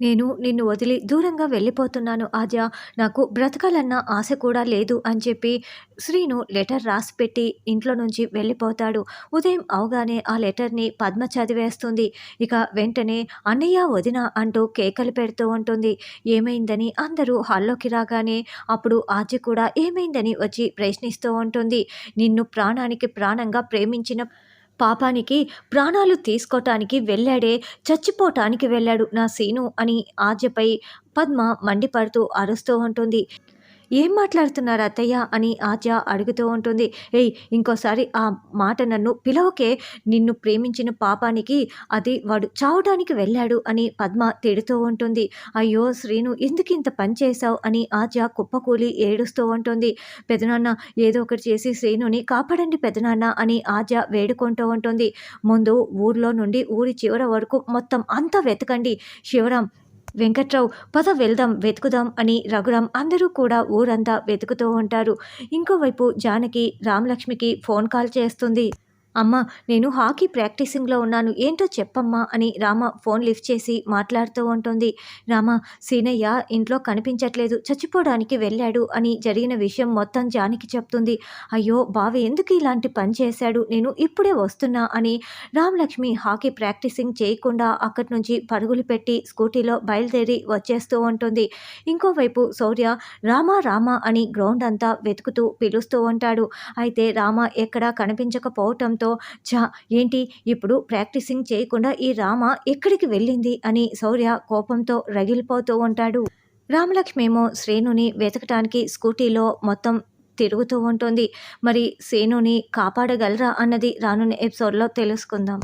నేను నిన్ను వదిలి దూరంగా వెళ్ళిపోతున్నాను ఆద్య. నాకు బ్రతకాలన్న ఆశ కూడా లేదు అని చెప్పి శ్రీను లెటర్ రాసి పెట్టి ఇంట్లో నుంచి వెళ్ళిపోతాడు. ఉదయం అవగానే ఆ లెటర్ని పద్మ చదివేస్తుంది. ఇక వెంటనే అన్నయ్య వదిన అంటూ కేకలు పెడుతూ ఉంటుంది. ఏమైందని అందరూ హాల్లోకి రాగానే అప్పుడు ఆద్య కూడా ఏమైందని వచ్చి ప్రశ్నిస్తూ ఉంటుంది. నిన్ను ప్రాణానికి ప్రాణంగా ప్రేమించిన పాపానికి ప్రాణాలు తీసుకోవటానికి వెళ్ళాడే చచ్చిపోవటానికి వెళ్ళాడు నా సీను అని ఆద్యపై పద్మ మండిపడుతూ అరుస్తూ ఉంటుంది. ఏం మాట్లాడుతున్నారు అత్తయ్య? అని ఆద్య అడుగుతూ ఉంటుంది. ఏయ్ ఇంకోసారి ఆ మాట నన్ను పిలవకే నిన్ను ప్రేమించిన పాపానికి అది వాడు చావడానికి వెళ్ళాడు అని పద్మ తిడుతూ ఉంటుంది. అయ్యో శ్రీను ఎందుకు ఇంత పని చేశావు? అని ఆద్య కుప్పకూలి ఏడుస్తూ ఉంటుంది. పెదనాన్న ఏదో ఒకటి చేసి శ్రీనుని కాపాడండి పెదనాన్న అని ఆద్య వేడుకుంటూ ఉంటుంది. ముందు ఊర్లో నుండి ఊరి చివర వరకు మొత్తం అంతా వెతకండి. శివరాం వెంకట్రావు పద వెళ్దాం వెతుకుదాం అని రఘురాం అందరూ కూడా ఊరంతా వెతుకుతూ ఉంటారు. ఇంకోవైపు జానకి రామలక్ష్మికి ఫోన్ కాల్ చేస్తుంది. అమ్మ నేను హాకీ ప్రాక్టీసింగ్లో ఉన్నాను. ఏంటో చెప్పమ్మా అని రామ ఫోన్ లిఫ్ట్ చేసి మాట్లాడుతూ ఉంటుంది. రామ సీనయ్య ఇంట్లో కనిపించట్లేదు. చచ్చిపోవడానికి వెళ్ళాడు అని జరిగిన విషయం మొత్తం జానికి చెప్తుంది. అయ్యో బావి ఎందుకు ఇలాంటి పని చేశాడు? నేను ఇప్పుడే వస్తున్నా అని రామలక్ష్మి హాకీ ప్రాక్టీసింగ్ చేయకుండా అక్కడి నుంచి పరుగులు పెట్టి స్కూటీలో బయలుదేరి వచ్చేస్తూ ఉంటుంది. ఇంకోవైపు శౌర్య రామ రామ అని గ్రౌండ్ అంతా వెతుకుతూ పిలుస్తూ ఉంటాడు. అయితే రామ ఎక్కడా కనిపించకపోవటంతో చెప్పడంతో చా ఏంటి? ఇప్పుడు ప్రాక్టీసింగ్ చేయకుండా ఈ రామ ఎక్కడికి వెళ్ళింది? అని శౌర్య కోపంతో రగిలిపోతూ ఉంటాడు. రామలక్ష్మి ఏమో శ్రేణుని వెతకటానికి స్కూటీలో మొత్తం తిరుగుతూ ఉంటుంది. మరి శ్రేణుని కాపాడగలరా? అన్నది రానున్న ఎపిసోడ్లో తెలుసుకుందాం.